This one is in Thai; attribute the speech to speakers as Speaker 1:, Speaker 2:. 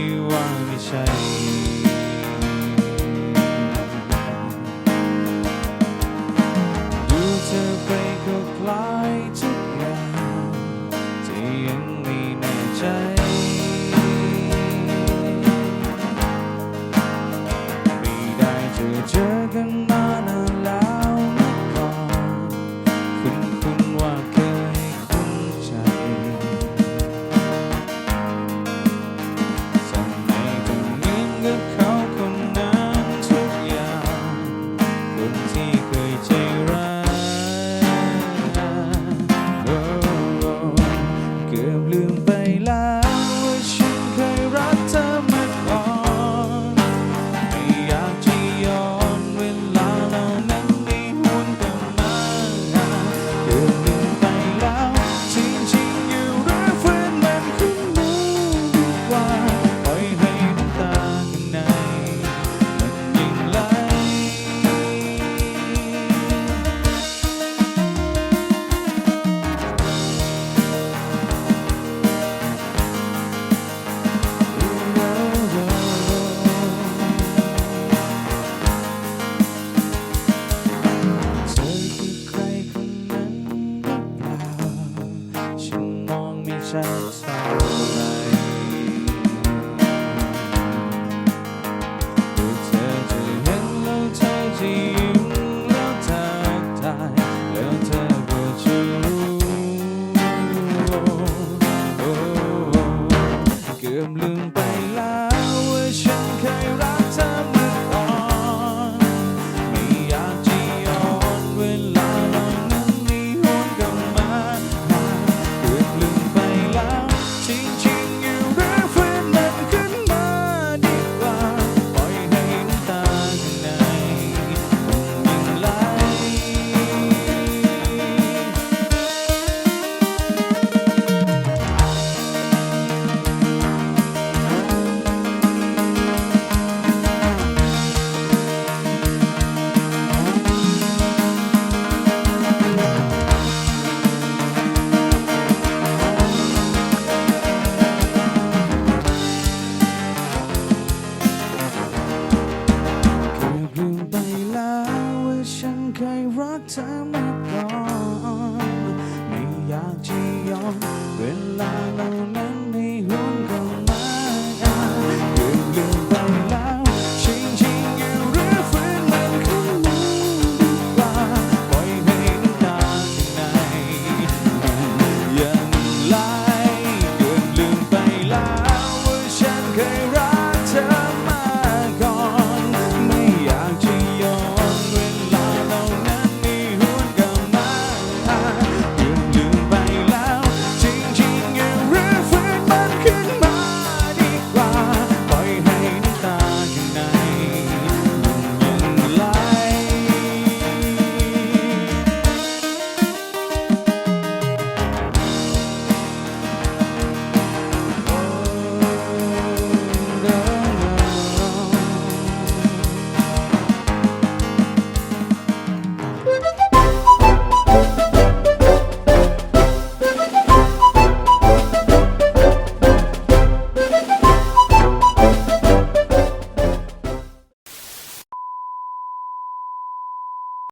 Speaker 1: ที่ว่าไม่ใช่ ดูเธอไปก็คล้ายจ outside. time